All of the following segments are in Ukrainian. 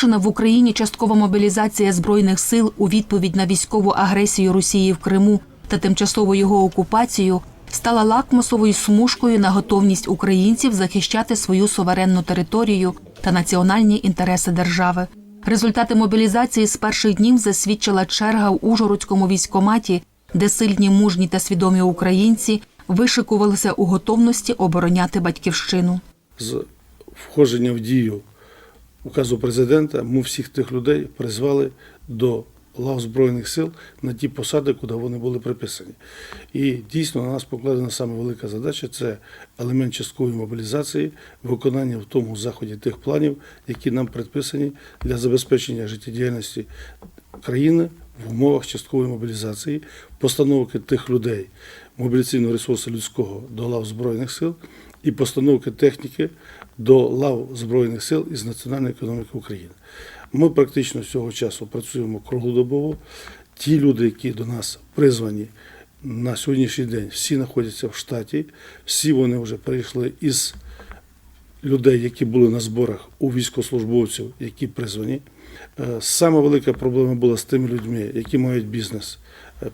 Оголошена в Україні часткова мобілізація збройних сил у відповідь на військову агресію Росії в Криму та тимчасову його окупацію стала лакмусовою смужкою на готовність українців захищати свою суверенну територію та національні інтереси держави. Результати мобілізації з перших днів засвідчила черга в Ужгородському військкоматі, де сильні, мужні та свідомі українці вишикувалися у готовності обороняти батьківщину. з входження в дію указу президента ми всіх тих людей призвали до лав Збройних сил на ті посади, куди вони були приписані. І дійсно на нас покладена саме велика задача це елемент часткової мобілізації, виконання в тому заході тих планів, які нам предписані для забезпечення життєдіяльності країни в умовах часткової мобілізації, постановки тих людей, мобілізаційного ресурсу людського до лав Збройних сил і постановки техніки до лав Збройних сил із національної економіки України. Ми практично з цього часу працюємо круглодобово. Ті люди, які до нас призвані на сьогоднішній день, всі знаходяться в штаті, всі вони вже перейшли із людей, які були на зборах у військовослужбовців, які призвані. Е, Саме велика проблема була з тими людьми, які мають бізнес,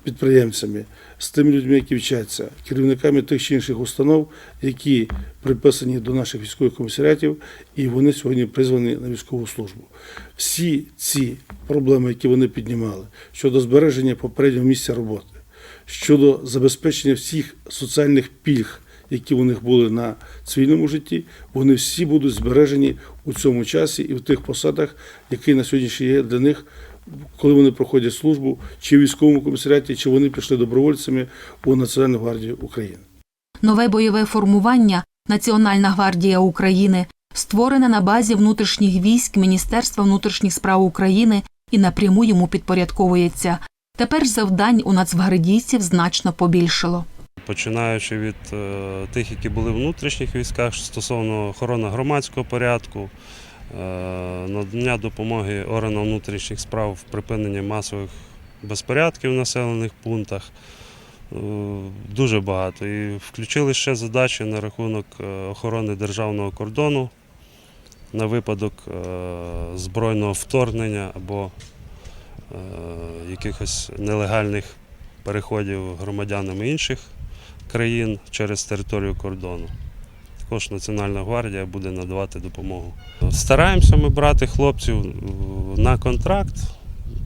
підприємцями, з тими людьми, які вчаться, керівниками тих чи інших установ, які приписані до наших військових комісаріатів, і вони сьогодні призвані на військову службу. Всі ці проблеми, які вони піднімали щодо збереження попереднього місця роботи, щодо забезпечення всіх соціальних пільг, які у них були на цивільному житті, вони всі будуть збережені у цьому часі і в тих посадах, які на сьогоднішній є для них, коли вони проходять службу, чи в військовому комісаріаті, чи вони пішли добровольцями у Національну гвардію України. Нове бойове формування Національна гвардія України створене на базі внутрішніх військ Міністерства внутрішніх справ України і напряму йому підпорядковується. Тепер завдань у нацгвардійців значно побільшало. починаючи від е, тих, які були в внутрішніх військах стосовно охорони громадського порядку, надання допомоги органам внутрішніх справ в припиненні масових безпорядків в населених пунктах. Е, Дуже багато. І включили ще задачі на рахунок е, охорони державного кордону на випадок е, збройного вторгнення або е, якихось нелегальних переходів громадянами інших країн через територію кордону. Також Національна гвардія буде надавати допомогу. Стараємося ми брати хлопців е, на контракт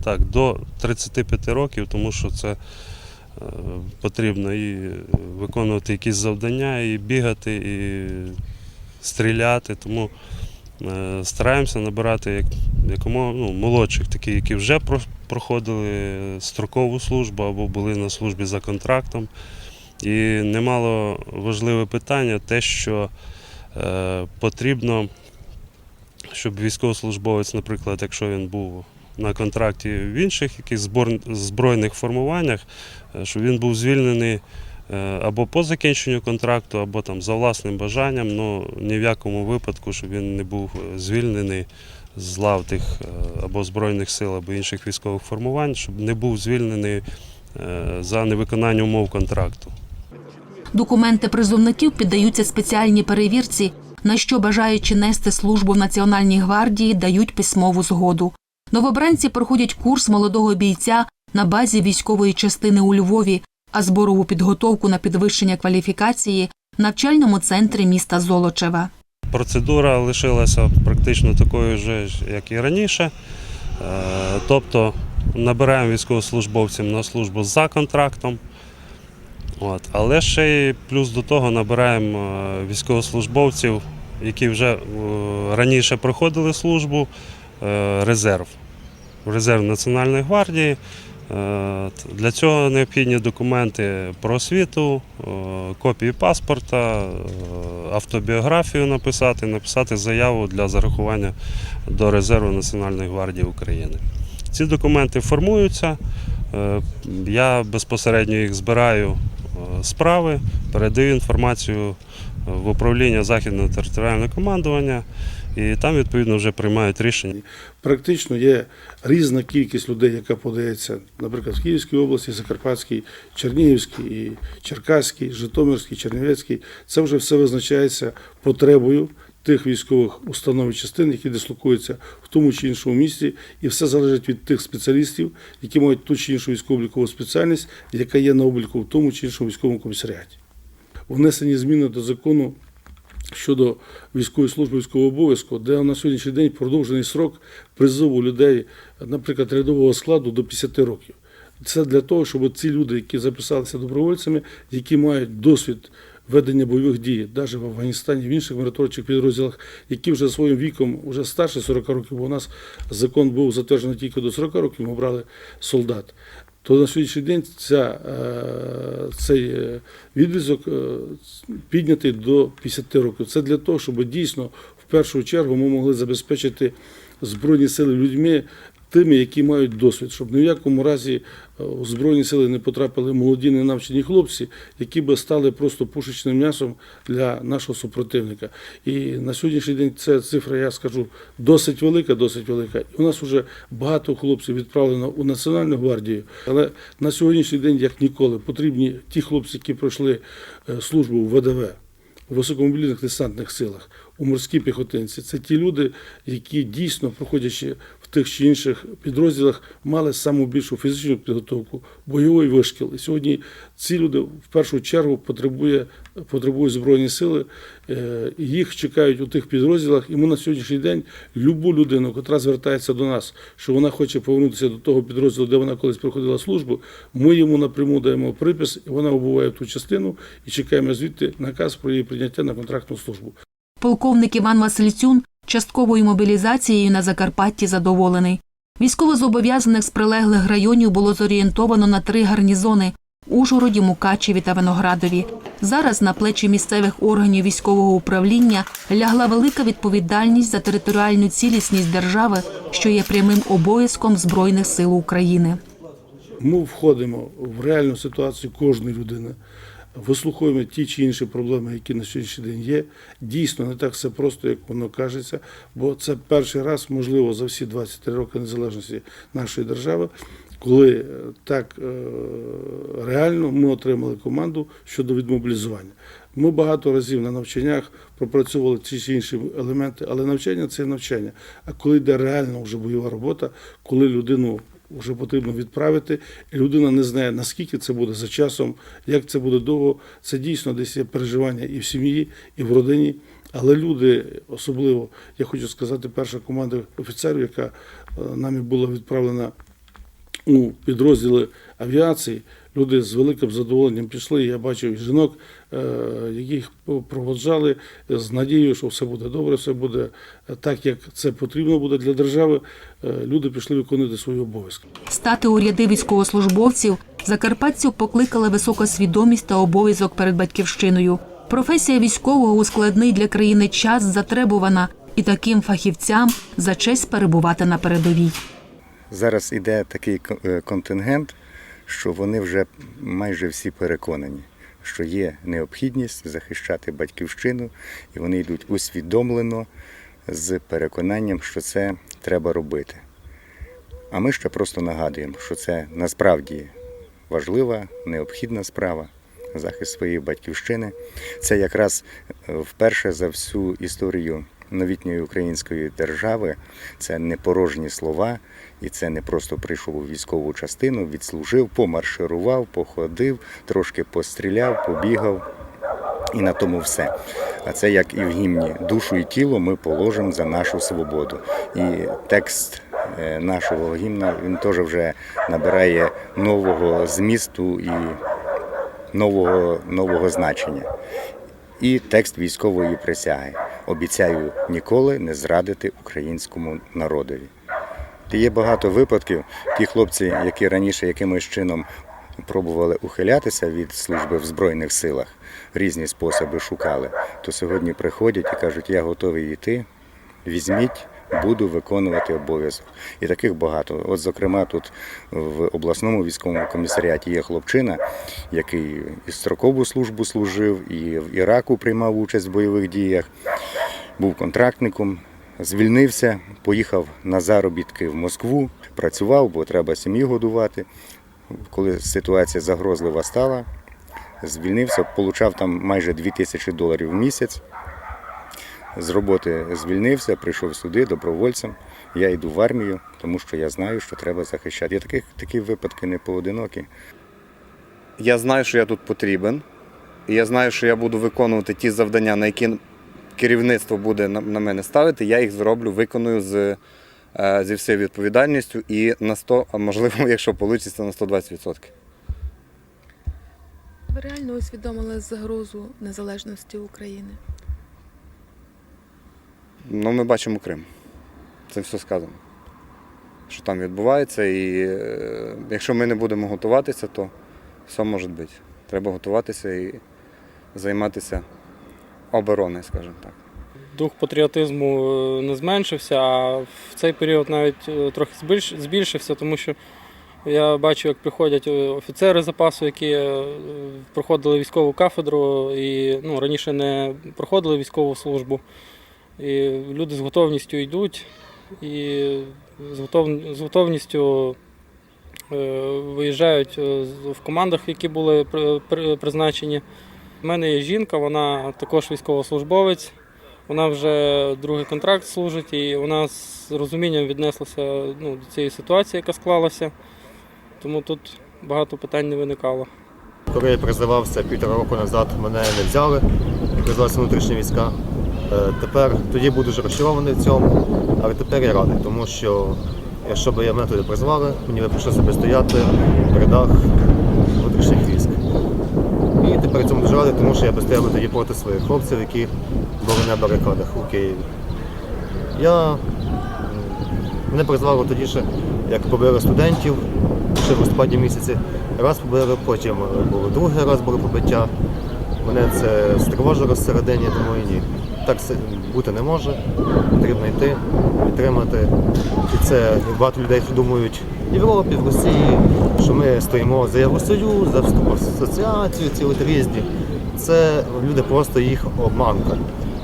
так, до 35 років, тому що це е, потрібно і виконувати якісь завдання, і бігати, і стріляти. Тому е, стараємося набирати як, якомога ну, молодших, такі, які вже проходили строкову службу або були на службі за контрактом. І немало важливе питання те, що е, потрібно, щоб військовослужбовець, наприклад, якщо він був на контракті в інших якихось збройних формуваннях, е, щоб він був звільнений е, або по закінченню контракту, або там за власним бажанням, ну ні в якому випадку, щоб він не був е, звільнений з лав тих або Збройних сил, або інших військових формувань, щоб не був звільнений за невиконання умов контракту. Документи призовників піддаються спеціальній перевірці, на що бажаючи нести службу в Національній гвардії, дають письмову згоду. Новобранці проходять курс молодого бійця на базі військової частини у Львові, а зборову підготовку на підвищення кваліфікації в навчальному центрі міста Золочева. Процедура лишилася практично такою ж, як і раніше. Е, Тобто набираємо військовослужбовців на службу за контрактом. От. Але ще й плюс до того набираємо е, військовослужбовців, які вже е, раніше проходили службу, е, резерв. Резерв Національної гвардії. Для цього необхідні документи про освіту, копії паспорта, автобіографію написати, написати заяву для зарахування до резерву Національної гвардії України. Ці документи формуються. Я безпосередньо їх збираю справи, передаю інформацію в управління Західного територіального командування, і там відповідно вже приймають рішення. Практично є різна кількість людей, яка подається, наприклад, в Київській області, Закарпатській, Чернігівській, Черкаській, Житомирській, Чернівецькій. Це вже все визначається потребою тих військових установ і частин, які дислокуються в тому чи іншому місці, і все залежить від тих спеціалістів, які мають ту чи іншу військово-облікову спеціальність, яка є на обліку в тому чи іншому військовому комісаріаті. Внесені зміни до закону щодо військової служби військового обов'язку, де на сьогоднішній день продовжений срок призову людей, наприклад, рядового складу до 50 років. Це для того, щоб ці люди, які записалися добровольцями, які мають досвід ведення бойових дій, навіть в Афганістані, в інших миротворчих підрозділах, які вже своїм віком вже старше 40 років, бо у нас закон був затверджений тільки до 40 років, ми брали солдат. То на сьогоднішній день ця, е, цей е, відрізок е, піднятий до 50 років. Це для того, щоб дійсно в першу чергу ми могли забезпечити збройні сили людьми тими, які мають досвід, щоб ні в якому разі е, у збройні сили не потрапили молоді ненавчені хлопці, які би стали просто пушечним м'ясом для нашого супротивника. І на сьогоднішній день ця цифра, я скажу, досить велика, досить велика. У нас вже багато хлопців відправлено у Національну гвардію. Але на сьогоднішній день, як ніколи, потрібні ті хлопці, які пройшли е, службу в ВДВ, у високомобільних десантних силах, у морській піхотинці. Це ті люди, які дійсно, проходячи в тих чи інших підрозділах, мали саму більшу фізичну підготовку, бойовий вишкіл. І сьогодні ці люди в першу чергу потребує, потребують збройні сили, е, їх чекають у тих підрозділах. І ми на сьогоднішній день любу людину, яка звертається до нас, що вона хоче повернутися до того підрозділу, де вона колись проходила службу, ми йому напряму даємо припис, і вона обуває ту частину і чекаємо звідти наказ про її прийняття на контрактну службу. Полковник Іван Васильцюн частковою мобілізацією на Закарпатті задоволений. Військовозобов'язаних з прилеглих районів було зорієнтовано на три гарнізони Ужгороді, Мукачеві та Виноградові. Зараз на плечі місцевих органів військового управління лягла велика відповідальність за територіальну цілісність держави, що є прямим обов'язком Збройних сил України. Ми входимо в реальну ситуацію кожної людини, вислуховуємо ті чи інші проблеми, які на сьогоднішній день є. Дійсно, не так все просто, як воно кажеться, бо це перший раз, можливо, за всі 23 роки незалежності нашої держави, коли е, так е, реально ми отримали команду щодо відмобілізування. Ми багато разів на навчаннях пропрацьовували ці чи інші елементи, але навчання це навчання. А коли йде реально вже бойова робота, коли людину вже потрібно відправити, людина не знає, наскільки це буде за часом, як це буде довго. Це дійсно десь є переживання і в сім'ї, і в родині. Але люди, особливо, я хочу сказати, перша команда офіцерів, яка е, нами була відправлена у підрозділи авіації, люди з великим задоволенням пішли. Я бачив жінок, е, яких проводжали з надією, що все буде добре, все буде так, як це потрібно буде для держави. Е, Люди пішли виконувати свої обов'язки. Стати у ряди військовослужбовців закарпатців покликали висока свідомість та обов'язок перед батьківщиною. Професія військового у складний для країни час затребувана, і таким фахівцям за честь перебувати на передовій. Зараз іде такий е, контингент, що вони вже майже всі переконані, що є необхідність захищати батьківщину, і вони йдуть усвідомлено з переконанням, що це треба робити. А ми ще просто нагадуємо, що це насправді важлива, необхідна справа. Захист своєї батьківщини. Це якраз е, вперше за всю історію новітньої української держави. Це не порожні слова, і це не просто прийшов у військову частину, відслужив, помарширував, походив, трошки постріляв, побігав. І на тому все. А це як і в гімні душу і тіло ми положимо за нашу свободу. І текст е, нашого гімна він теж вже набирає нового змісту і нового, нового значення. І текст військової присяги. Обіцяю ніколи не зрадити українському народові. Є багато випадків, ті хлопці, які раніше якимось чином пробували ухилятися від служби в Збройних силах, різні способи шукали, то сьогодні приходять і кажуть, я готовий йти, візьміть, буду виконувати обов'язок. І таких багато. От, зокрема, тут в обласному військовому комісаріаті є хлопчина, який і строкову службу служив, і в Іраку приймав участь в бойових діях, був контрактником. Звільнився, поїхав на заробітки в Москву, працював, бо треба сім'ю годувати. Коли ситуація загрозлива стала, звільнився, получав там майже 2 тисячі доларів в місяць. з роботи звільнився, прийшов сюди добровольцем. Я йду в армію, тому що я знаю, що треба захищати. І таких, такі випадки не поодинокі. Я знаю, що я тут потрібен, і я знаю, що я буду виконувати ті завдання, на які керівництво буде на, мене ставити. Я їх зроблю, виконую з, е, зі всією відповідальністю і на 100, а можливо, якщо вийде, на 120%. Ви реально усвідомили загрозу незалежності України? Ну, ми бачимо Крим. Це все сказано. Що там відбувається, і е, якщо ми не будемо готуватися, то все може бути. Треба готуватися і займатися обороною, скажімо так. Дух патріотизму е, не зменшився, а в цей період навіть е, трохи збільшився, тому що я бачу, як приходять е, офіцери запасу, які проходили військову кафедру і ну, раніше не проходили військову службу. І люди з готовністю йдуть і з, готовністю виїжджають в командах, які були при- при- призначені. У мене є жінка, вона також військовослужбовець. Вона вже другий контракт служить, і вона з розумінням віднеслася ну, до цієї ситуації, яка склалася. Тому тут багато питань не виникало. Коли я призивався півтора року назад, мене не взяли, призвалися внутрішні війська. Е, Тепер тоді був дуже розчарований в цьому, але тепер я радий, тому що якщо б я мене туди призвали, мені би прийшлося стояти в рядах внутрішніх військ. І тепер цьому дуже тому що я стояв тоді проти своїх хлопців, які були на барикадах у Києві. Я мене призвало тоді ще, як побили студентів ще в листопаді місяці. Раз побили, потім було другий раз було побиття. Мене це стривожило всередині, думаю, ні. Так бути не може. Потрібно йти, підтримати. І це багато людей думають в Європі, в Росії, що ми стоїмо за Євросоюз, за вступ в асоціацію, ці от різні. Це люди просто їх обманка.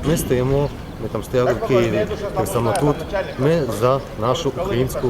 Ми стоїмо, ми там стояли в Києві, так само тут. Ми за нашу українську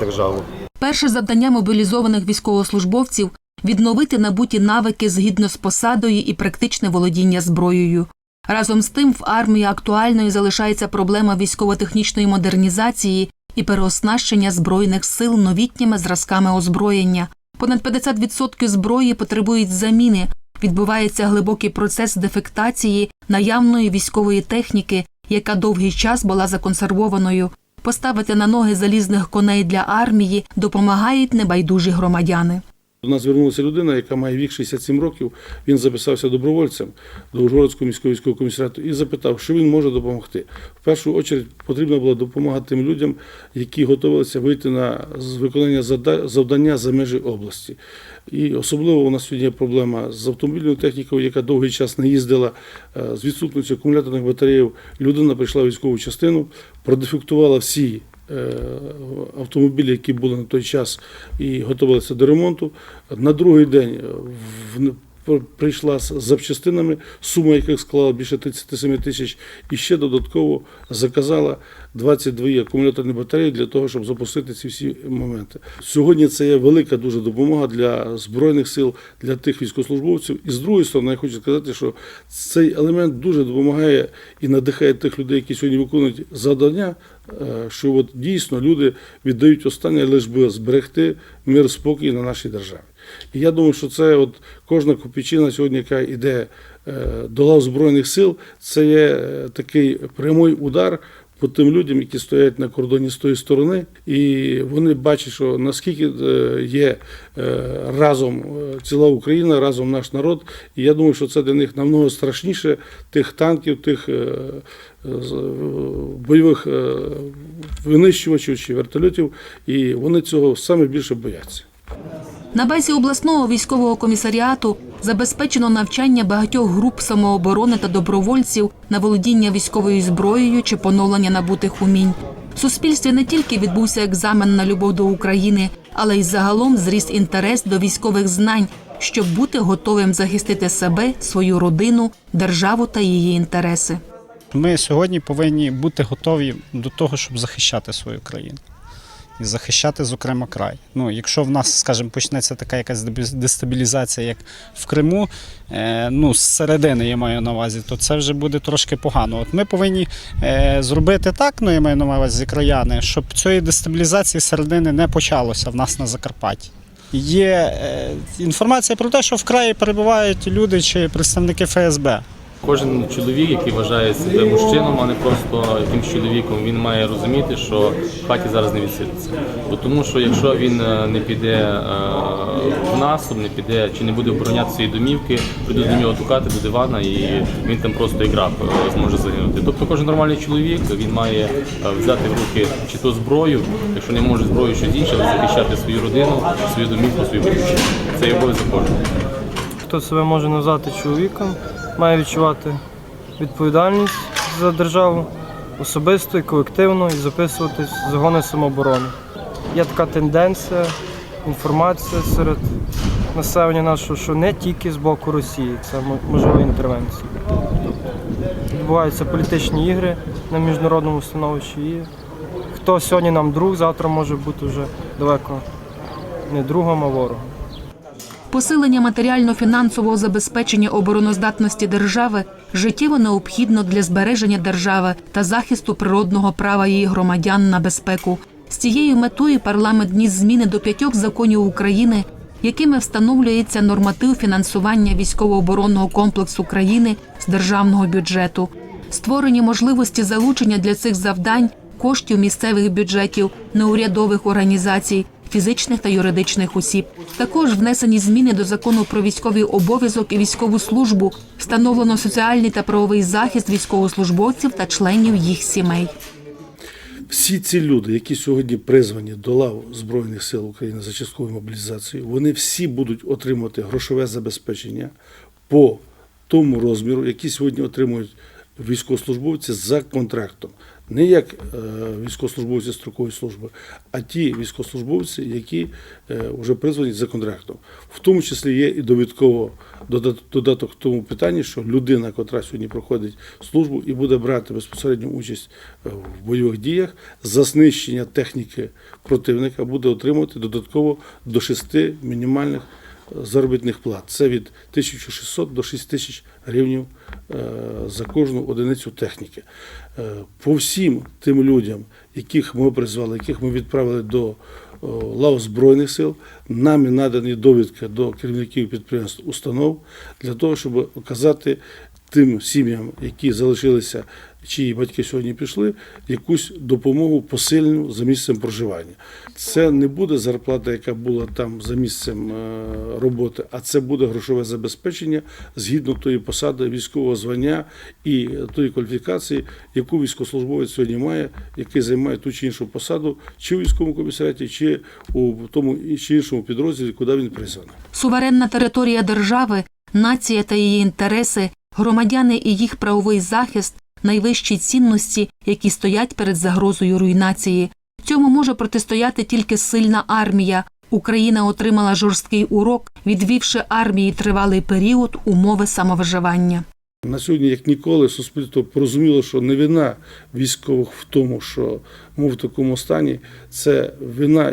державу. Перше завдання мобілізованих військовослужбовців відновити набуті навики згідно з посадою і практичне володіння зброєю. Разом з тим, в армії актуальною залишається проблема військово-технічної модернізації і переоснащення збройних сил новітніми зразками озброєння. Понад 50% зброї потребують заміни. Відбувається глибокий процес дефектації наявної військової техніки, яка довгий час була законсервованою. Поставити на ноги залізних коней для армії допомагають небайдужі громадяни. До нас звернулася людина, яка має вік 67 років. Він записався добровольцем до Ужгородського міського військового комісаріату і запитав, що він може допомогти. В першу чергу потрібна була допомога тим людям, які готувалися вийти на виконання завдання за межі області. І особливо у нас сьогодні є проблема з автомобільною технікою, яка довгий час не їздила е, з відсутністю акумуляторних батареїв. Людина прийшла в військову частину, продефектувала всі автомобілі, які були на той час і готувалися до ремонту. На другий день е, прийшла з запчастинами, сума яких склала більше 37 тисяч, і ще додатково заказала 22 акумуляторні батареї для того, щоб запустити ці всі моменти. Сьогодні це є велика дуже допомога для збройних сил, для тих військовослужбовців. І з другої сторони, я хочу сказати, що цей елемент дуже допомагає і надихає тих людей, які сьогодні виконують завдання. е, Що от дійсно люди віддають останнє лише би зберегти мир спокій на нашій державі. І я думаю, що це от кожна копійчина сьогодні, яка йде е, до лав Збройних сил, це є е, такий прямий удар по тим людям, які стоять на кордоні з тої сторони, і вони бачать, що наскільки е, є разом ціла Україна, разом наш народ. І я думаю, що це для них намного страшніше тих танків, тих бойових винищувачів чи вертольотів, і вони цього саме більше бояться. На базі обласного військового комісаріату забезпечено навчання багатьох груп самооборони та добровольців на володіння військовою зброєю чи поновлення набутих умінь. В суспільстві не тільки відбувся екзамен на любов до України, але й загалом зріс інтерес до військових знань, щоб бути готовим захистити себе, свою родину, державу та її інтереси. Ми сьогодні повинні бути готові до того, щоб захищати свою країну. І захищати, зокрема, край. Ну, якщо в нас, скажімо, почнеться така якась дестабілізація, як в Криму, е, ну, з середини я маю на увазі, то це вже буде трошки погано. От ми повинні е, зробити так, ну я маю на увазі краяни, щоб цієї дестабілізації середини не почалося в нас на Закарпатті. Є е, інформація про те, що в краї перебувають люди чи представники ФСБ. Кожен чоловік, який вважає себе мужчином, а не просто якимсь чоловіком, він має розуміти, що в хаті зараз не відсидиться. Бо Тому що якщо він е, не піде е, в наступ, не піде чи не буде обороняти свої домівки, прийдуть до нього тукати до дивана, і він там просто як раб е, зможе загинути. Тобто кожен нормальний чоловік він має взяти в руки чи то зброю, якщо не може зброю щось інше, захищати свою родину, свою домівку, свою батьківщину. Це є обов'язок кожного. хто себе може назвати чоловіком, має відчувати відповідальність за державу особисто і колективно і записуватись в загони самооборони. Є така тенденція, інформація серед населення нашого, що не тільки з боку Росії, це мо- можлива інтервенція. Відбуваються політичні ігри на міжнародному становищі. І хто сьогодні нам друг, завтра може бути вже далеко не другом, а ворогом. Посилення матеріально-фінансового забезпечення обороноздатності держави життєво необхідно для збереження держави та захисту природного права її громадян на безпеку. З цією метою парламент вніс зміни до п'ятьох законів України, якими встановлюється норматив фінансування військово-оборонного комплексу країни з державного бюджету, створені можливості залучення для цих завдань коштів місцевих бюджетів, неурядових організацій, фізичних та юридичних осіб. Також внесені зміни до закону про військовий обов'язок і військову службу, встановлено соціальний та правовий захист військовослужбовців та членів їх сімей. Всі ці люди, які сьогодні призвані до лав Збройних сил України за частковою мобілізацією, вони всі будуть отримувати грошове забезпечення по тому розміру, який сьогодні отримують військовослужбовці за контрактом. Не як е, військовослужбовці строкової служби, а ті військовослужбовці, які е, вже призвані за контрактом. В тому числі є і довідково додат- додаток тому питанні, що людина, котра сьогодні проходить службу і буде брати безпосередню участь е, в бойових діях, за знищення техніки противника буде отримувати додатково до 6 мінімальних заробітних плат. Це від 1600 до 6000 гривень за кожну одиницю техніки. Е, По всім тим людям, яких ми призвали, яких ми відправили до лав Збройних сил, нами надані довідки до керівників підприємств установ для того, щоб оказати тим сім'ям, які залишилися, чиї батьки сьогодні пішли, якусь допомогу посильну за місцем проживання. Це не буде зарплата, яка була там за місцем е, роботи, а це буде грошове забезпечення згідно тої посади військового звання і тої кваліфікації, яку військовослужбовець сьогодні має, який займає ту чи іншу посаду, чи в військовому комісаріаті, чи у тому чи іншому підрозділі, куди він призваний. Суверенна територія держави, нація та її інтереси, громадяни і їх правовий захист найвищі цінності, які стоять перед загрозою руйнації. Цьому може протистояти тільки сильна армія. Україна отримала жорсткий урок, відвівши армії тривалий період умови самовиживання. На сьогодні, як ніколи, суспільство порозуміло, що не вина військових в тому, що ми в такому стані, це вина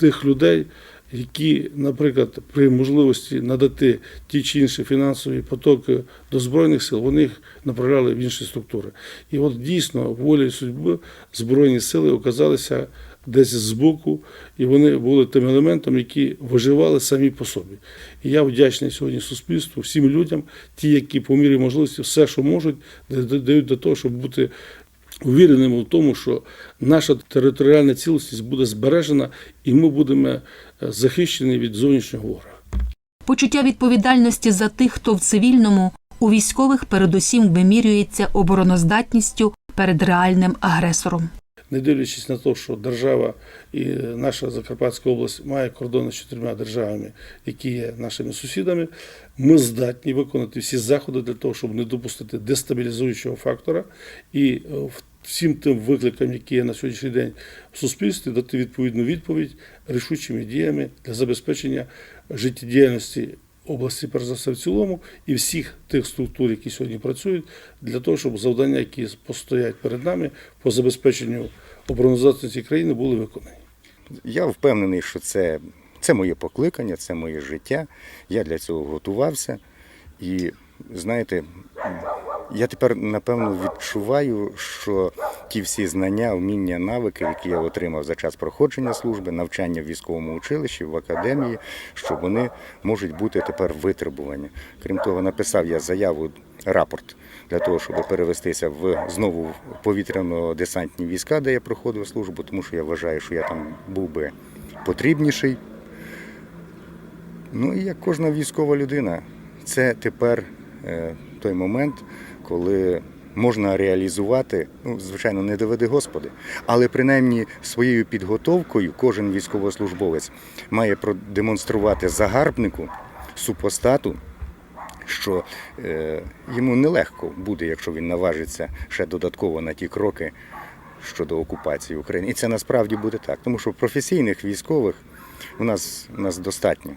тих людей, які, наприклад, при можливості надати ті чи інші фінансові потоки до Збройних сил, вони їх направляли в інші структури. І от дійсно волі судьби Збройні сили оказалися десь збоку, і вони були тим елементом, які виживали самі по собі. І я вдячний сьогодні суспільству, всім людям, ті, які по мірі можливості все, що можуть, дають для того, щоб бути увіреними в тому, що наша територіальна цілісність буде збережена, і ми будемо е, захищені від зовнішнього ворога. Почуття відповідальності за тих, хто в цивільному, у військових передусім вимірюється обороноздатністю перед реальним агресором. не дивлячись на те, що держава і наша Закарпатська область має кордони з чотирма державами, які є нашими сусідами, ми здатні виконати всі заходи для того, щоб не допустити дестабілізуючого фактора і е, в- всім тим викликам, які є на сьогоднішній день в суспільстві, дати відповідну відповідь рішучими діями для забезпечення життєдіяльності області, перш за все, в цілому, і всіх тих структур, які сьогодні працюють, для того, щоб завдання, які постоять перед нами по забезпеченню обороноздатності країни, були виконані. Я впевнений, що це, це моє покликання, це моє життя. Я для цього готувався. І знаєте, я тепер напевно відчуваю, що ті всі знання, вміння, навики, які я отримав за час проходження служби, навчання в військовому училищі, в академії, що вони можуть бути тепер витребувані. Крім того, написав я заяву, рапорт для того, щоб перевестися в знову повітряно-десантні війська, де я проходив службу, тому що я вважаю, що я там був би потрібніший. Ну і як кожна військова людина, це тепер е, той момент, коли можна реалізувати, ну, звичайно, не доведи Господи, але принаймні своєю підготовкою кожен військовослужбовець має продемонструвати загарбнику, супостату, що е, йому нелегко буде, якщо він наважиться ще додатково на ті кроки щодо окупації України. І це насправді буде так, тому що професійних військових у нас, у нас достатньо.